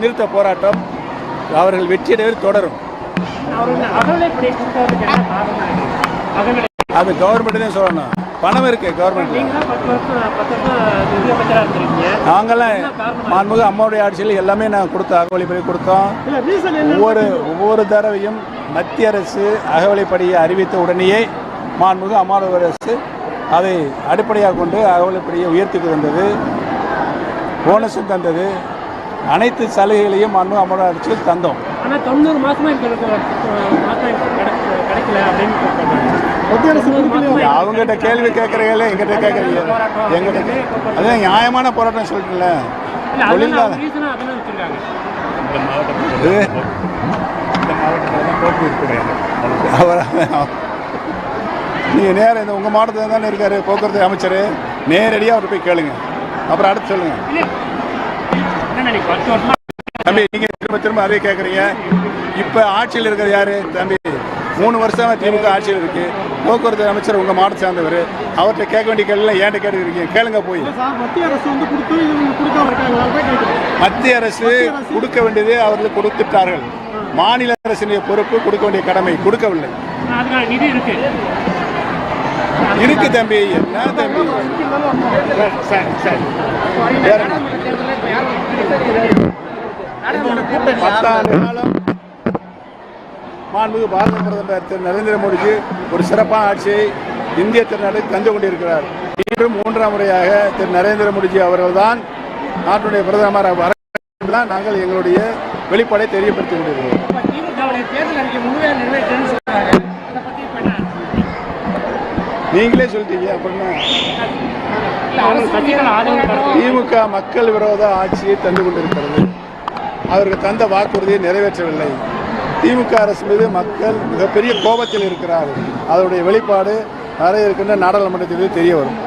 நிறுத்த போராட்டம் அவர்கள் வெற்றியடைவது தொடரும். அது கவர்மெண்ட் தான் சொல்லணும். பணம் இருக்கு கவர்மெண்ட் நாங்களாம் தான் அம்மாவுடைய ஆட்சியில் எல்லாமே நாங்கள் கொடுத்த அகவலைப்படி கொடுத்தோம். ஒவ்வொரு ஒவ்வொரு தடவையும் மத்திய அரசு அகவலைப்படியை அறிவித்த உடனேயே மாண்புமிகு அம்மாவுடைய அரசு அதை அடிப்படையாக கொண்டு அகவலைப்படியை உயர்த்தி வந்தது போனஸும் தந்தது. அனைத்து சலுகைகளையும் அம்மாவுடைய அரசில் தந்தோம். ஆனா தொண்ணூறு மாசமா எங்களுக்கு அஹ், மாசம் கிடைக்க- கிடைக்கல அப்படின்னு சொல்றாங்க மத்திய அரசு மாசமா அவங்ககிட்ட கேள்வி கேட்குறீங்களே எங்கிட்ட கேட்குறீங்க எங்கிட்ட அதான் நியாயமான போராட்டம் சொல்லிட்டுல வச்சிருக்காங்க. இது அவர் நீங்கள் நேரம் இந்த உங்கள் மாவட்டத்தில் தானே இருக்காரு போக்குவரத்து அமைச்சர்? நேரடியாக அவர் போய் கேளுங்க. அப்புறம் அடுத்து சொல்லுங்கள் நீங்க தம்பி நீங்கள் திரும்ப திரும்ப அதே கேட்குறீங்க இப்போ ஆட்சியில் இருக்கிற யார்? தம்பி மூணு வருஷமா திமுக ஆட்சியில் இருக்கு. போக்குவரத்து அமைச்சர் உங்கள் மாவட்டத்தை சார்ந்தவர். அவர்கிட்ட கேட்க வேண்டிய கேள்வி ஏன்ட்ட கேட்டுக்கிறீங்க கேளுங்க போய். மத்திய அரசு கொடுக்க வேண்டியது அவர்கள் கொடுத்துட்டார்கள். மாநில அரசினுடைய பொறுப்பு கொடுக்க வேண்டிய கடமை கொடுக்கவில்லை. இருக்கு. இருக்கு தம்பி என்ன தம்பி? சரி சரி? பத்தாண்டு காலம் மாண்புமிகு பாரத பிரதமர் திரு நரேந்திர மோடிஜி ஒரு சிறப்பான ஆட்சியை இந்திய திருநாடு தந்து கொண்டிருக்கிறார். மீண்டும் மூன்றாம் முறையாக திரு நரேந்திர மோடிஜி அவர்கள்தான் நாட்டுடைய பிரதமர் வர நாங்கள் எங்களுடைய வெளிப்பாடை தெரியப்படுத்திக் கொண்டிருக்கிறோம். நீங்களே சொல்லிட்டீங்க அப்படின்னா திமுக மக்கள் விரோத ஆட்சியை தந்து கொண்டிருக்கிறது. அவர்கள் தந்த வாக்குறுதியை நிறைவேற்றவில்லை. திமுக அரசு மீது மக்கள் மிகப்பெரிய கோபத்தில் இருக்கிறார்கள் அதனுடைய வெளிப்பாடு நிறைய இருக்கின்ற நாடாளுமன்றத்தில் தெரிய வரும்.